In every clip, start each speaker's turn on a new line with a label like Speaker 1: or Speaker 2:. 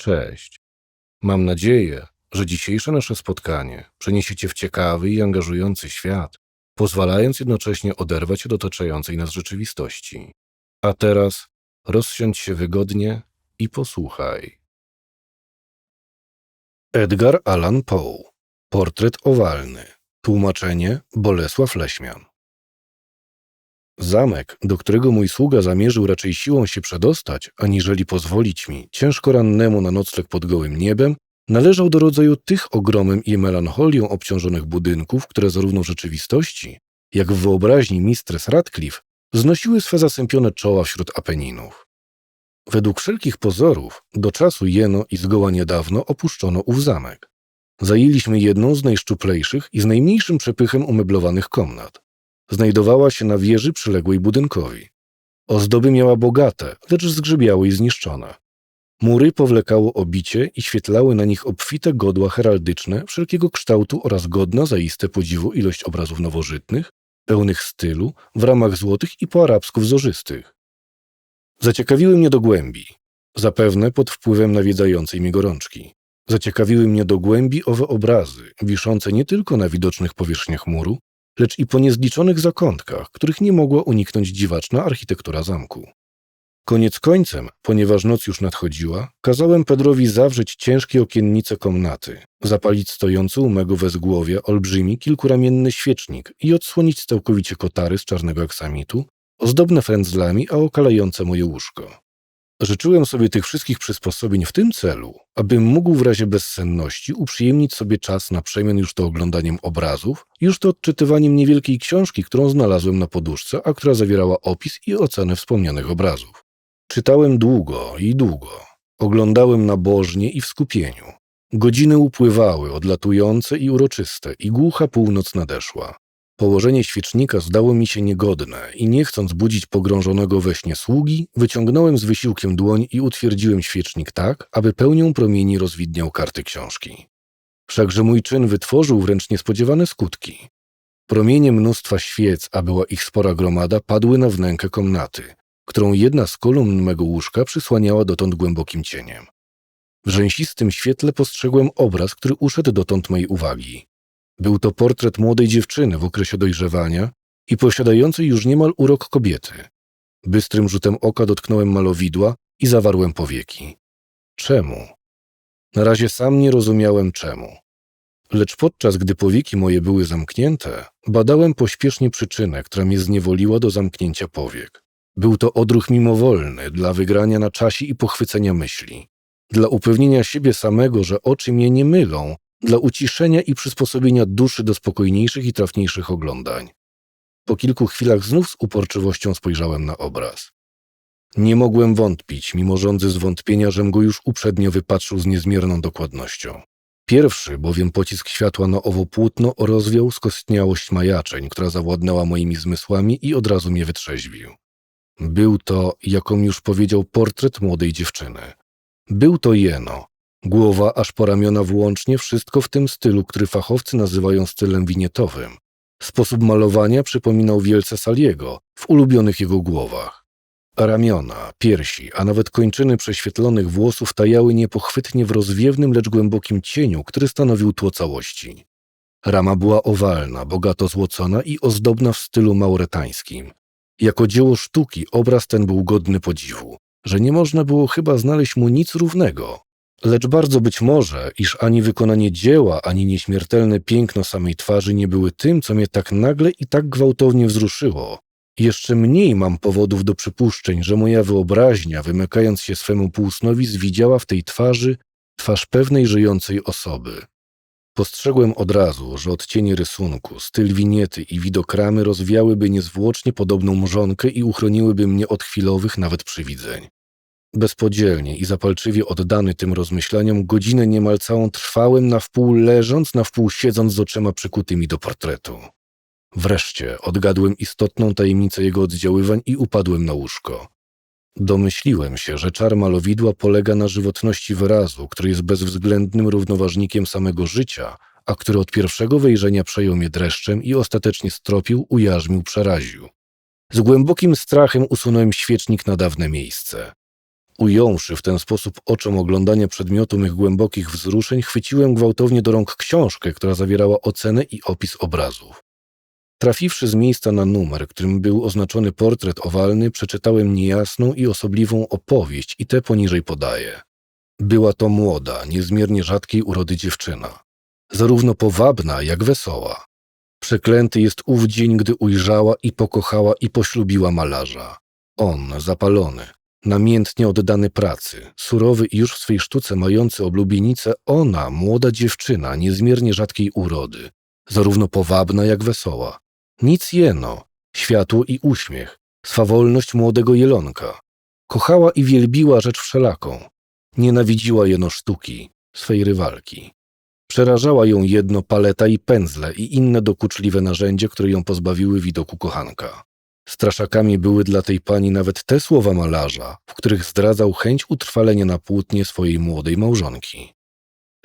Speaker 1: Cześć. Mam nadzieję, że dzisiejsze nasze spotkanie przeniesie Cię w ciekawy i angażujący świat, pozwalając jednocześnie oderwać od otaczającej nas rzeczywistości. A teraz rozsiądź się wygodnie i posłuchaj. Edgar Allan Poe. Portret owalny. Tłumaczenie Bolesław Leśmian. Zamek, do którego mój sługa zamierzył raczej siłą się przedostać, aniżeli pozwolić mi, ciężko rannemu na nocleg pod gołym niebem, należał do rodzaju tych ogromem i melancholią obciążonych budynków, które zarówno w rzeczywistości, jak w wyobraźni Mistress Radcliffe wznosiły swe zasępione czoła wśród Apeninów. Według wszelkich pozorów, do czasu jeno i zgoła niedawno opuszczono ów zamek. Zajęliśmy jedną z najszczuplejszych i z najmniejszym przepychem umeblowanych komnat. Znajdowała się na wieży przyległej budynkowi. Ozdoby miała bogate, lecz zgrzybiałe i zniszczone. Mury powlekało obicie i świetlały na nich obfite godła heraldyczne wszelkiego kształtu oraz godna zaiste podziwu ilość obrazów nowożytnych, pełnych stylu, w ramach złotych i po arabsku wzorzystych. Zaciekawiły mnie do głębi, zapewne pod wpływem nawiedzającej mnie gorączki. Zaciekawiły mnie do głębi owe obrazy, wiszące nie tylko na widocznych powierzchniach muru, lecz i po niezliczonych zakątkach, których nie mogła uniknąć dziwaczna architektura zamku. Koniec końcem, ponieważ noc już nadchodziła, kazałem Pedrowi zawrzeć ciężkie okiennice komnaty, zapalić stojący u mego wezgłowia olbrzymi kilkuramienny świecznik i odsłonić całkowicie kotary z czarnego aksamitu, ozdobne frędzlami, a okalające moje łóżko. Życzyłem sobie tych wszystkich przysposobień w tym celu, abym mógł w razie bezsenności uprzyjemnić sobie czas na przemian już to oglądaniem obrazów, już to odczytywaniem niewielkiej książki, którą znalazłem na poduszce, a która zawierała opis i ocenę wspomnianych obrazów. Czytałem długo i długo. Oglądałem nabożnie i w skupieniu. Godziny upływały, odlatujące i uroczyste, i głucha północ nadeszła. Położenie świecznika zdało mi się niegodne i nie chcąc budzić pogrążonego we śnie sługi, wyciągnąłem z wysiłkiem dłoń i utwierdziłem świecznik tak, aby pełnią promieni rozwidniał karty książki. Wszakże mój czyn wytworzył wręcz niespodziewane skutki. Promienie mnóstwa świec, a była ich spora gromada, padły na wnękę komnaty, którą jedna z kolumn mego łóżka przysłaniała dotąd głębokim cieniem. W rzęsistym świetle postrzegłem obraz, który uszedł dotąd mej uwagi. Był to portret młodej dziewczyny w okresie dojrzewania i posiadającej już niemal urok kobiety. Bystrym rzutem oka dotknąłem malowidła i zawarłem powieki. Czemu? Na razie sam nie rozumiałem czemu. Lecz podczas gdy powieki moje były zamknięte, badałem pośpiesznie przyczynę, która mnie zniewoliła do zamknięcia powiek. Był to odruch mimowolny dla wygrania na czasie i pochwycenia myśli, dla upewnienia siebie samego, że oczy mnie nie mylą, dla uciszenia i przysposobienia duszy do spokojniejszych i trafniejszych oglądań. Po kilku chwilach znów z uporczywością spojrzałem na obraz. Nie mogłem wątpić, mimo rządzy zwątpienia, żem go już uprzednio wypatrzył z niezmierną dokładnością. Pierwszy, bowiem pocisk światła na owo płótno rozwiał skostniałość majaczeń, która zawładnęła moimi zmysłami i od razu mnie wytrzeźwił. Był to, jakom już powiedział, portret młodej dziewczyny. Był to jeno, Głowa aż po ramiona włącznie, wszystko w tym stylu, który fachowcy nazywają stylem winietowym. Sposób malowania przypominał wielce Saliego w ulubionych jego głowach. Ramiona, piersi, a nawet kończyny prześwietlonych włosów tajały niepochwytnie w rozwiewnym, lecz głębokim cieniu, który stanowił tło całości. Rama była owalna, bogato złocona i ozdobna w stylu mauretańskim. Jako dzieło sztuki obraz ten był godny podziwu, że nie można było chyba znaleźć mu nic równego. Lecz bardzo być może, iż ani wykonanie dzieła, ani nieśmiertelne piękno samej twarzy nie były tym, co mnie tak nagle i tak gwałtownie wzruszyło. Jeszcze mniej mam powodów do przypuszczeń, że moja wyobraźnia, wymykając się swemu półsnowi, zwidziała w tej twarzy twarz pewnej żyjącej osoby. Postrzegłem od razu, że odcienie rysunku, styl winiety i widok ramy rozwiałyby niezwłocznie podobną mrzonkę i uchroniłyby mnie od chwilowych nawet przywidzeń. Bezpodzielnie i zapalczywie oddany tym rozmyślaniom, godzinę niemal całą trwałem na wpół leżąc, na wpół siedząc z oczyma przykutymi do portretu. Wreszcie odgadłem istotną tajemnicę jego oddziaływań i upadłem na łóżko. Domyśliłem się, że czar malowidła polega na żywotności wyrazu, który jest bezwzględnym równoważnikiem samego życia, a który od pierwszego wejrzenia przejął mnie dreszczem i ostatecznie stropił, ujarzmił, przeraził. Z głębokim strachem usunąłem świecznik na dawne miejsce. Ująwszy w ten sposób oczom oglądania przedmiotu mych głębokich wzruszeń, chwyciłem gwałtownie do rąk książkę, która zawierała ocenę i opis obrazów. Trafiwszy z miejsca na numer, którym był oznaczony portret owalny, przeczytałem niejasną i osobliwą opowieść i te poniżej podaję. Była to młoda, niezmiernie rzadkiej urody dziewczyna, zarówno powabna, jak wesoła. Przeklęty jest ów dzień, gdy ujrzała i pokochała i poślubiła malarza. On, zapalony, namiętnie oddany pracy, surowy i już w swej sztuce mający oblubienicę, ona, młoda dziewczyna, niezmiernie rzadkiej urody, zarówno powabna, jak wesoła. Nic jeno, światło i uśmiech, swawolność młodego jelonka. Kochała i wielbiła rzecz wszelaką. Nienawidziła jeno sztuki, swej rywalki. Przerażała ją jedno paleta i pędzle i inne dokuczliwe narzędzie, które ją pozbawiły widoku kochanka. Straszakami były dla tej pani nawet te słowa malarza, w których zdradzał chęć utrwalenia na płótnie swojej młodej małżonki.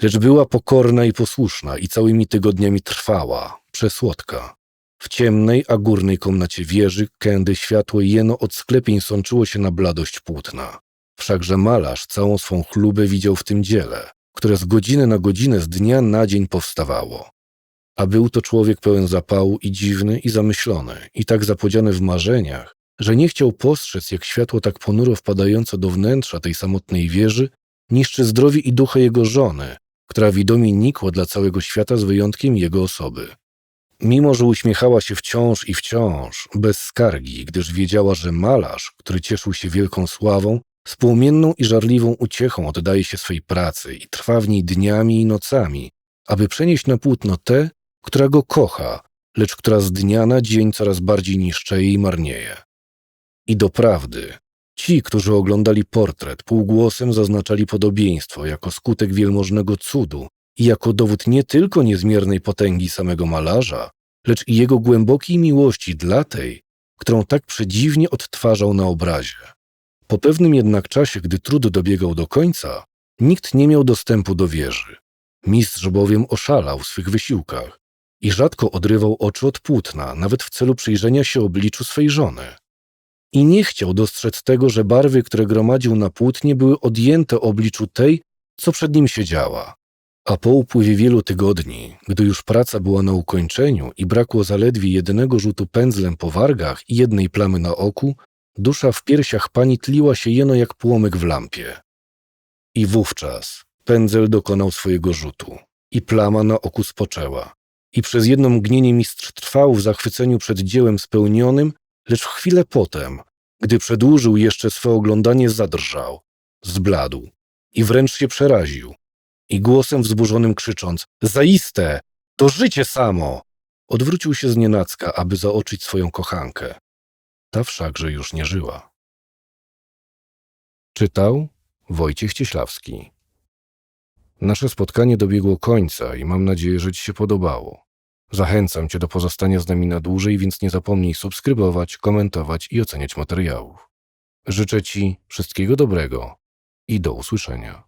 Speaker 1: Lecz była pokorna i posłuszna i całymi tygodniami trwała, przesłodka. W ciemnej, a górnej komnacie wieży, kędy światło jeno od sklepień sączyło się na bladość płótna. Wszakże malarz całą swą chlubę widział w tym dziele, które z godziny na godzinę z dnia na dzień powstawało. A był to człowiek pełen zapału i dziwny i zamyślony, i tak zapodziany w marzeniach, że nie chciał postrzec, jak światło tak ponuro wpadające do wnętrza tej samotnej wieży niszczy zdrowie i ducha jego żony, która widomie nikła dla całego świata z wyjątkiem jego osoby. Mimo, że uśmiechała się wciąż i wciąż, bez skargi, gdyż wiedziała, że malarz, który cieszył się wielką sławą, z płomienną i żarliwą uciechą oddaje się swej pracy i trwa w niej dniami i nocami, aby przenieść na płótno tę, która go kocha, lecz która z dnia na dzień coraz bardziej niszczeje i marnieje. I doprawdy, ci, którzy oglądali portret, półgłosem zaznaczali podobieństwo jako skutek wielmożnego cudu i jako dowód nie tylko niezmiernej potęgi samego malarza, lecz i jego głębokiej miłości dla tej, którą tak przedziwnie odtwarzał na obrazie. Po pewnym jednak czasie, gdy trud dobiegał do końca, nikt nie miał dostępu do wieży. Mistrz bowiem oszalał w swych wysiłkach i rzadko odrywał oczy od płótna, nawet w celu przyjrzenia się obliczu swej żony. I nie chciał dostrzec tego, że barwy, które gromadził na płótnie, były odjęte obliczu tej, co przed nim siedziała. A po upływie wielu tygodni, gdy już praca była na ukończeniu i brakło zaledwie jednego rzutu pędzlem po wargach i jednej plamy na oku, dusza w piersiach pani tliła się jeno jak płomyk w lampie. I wówczas pędzel dokonał swojego rzutu i plama na oku spoczęła. I przez jedno mgnienie mistrz trwał w zachwyceniu przed dziełem spełnionym, lecz chwilę potem, gdy przedłużył jeszcze swe oglądanie, zadrżał, zbladł i wręcz się przeraził. I głosem wzburzonym krzycząc: Zaiste! To życie samo! Odwrócił się z nienacka, aby zaoczyć swoją kochankę. Ta wszakże już nie żyła. Czytał Wojciech Cieślawski. Nasze spotkanie dobiegło końca i mam nadzieję, że Ci się podobało. Zachęcam Cię do pozostania z nami na dłużej, więc nie zapomnij subskrybować, komentować i oceniać materiałów. Życzę Ci wszystkiego dobrego i do usłyszenia.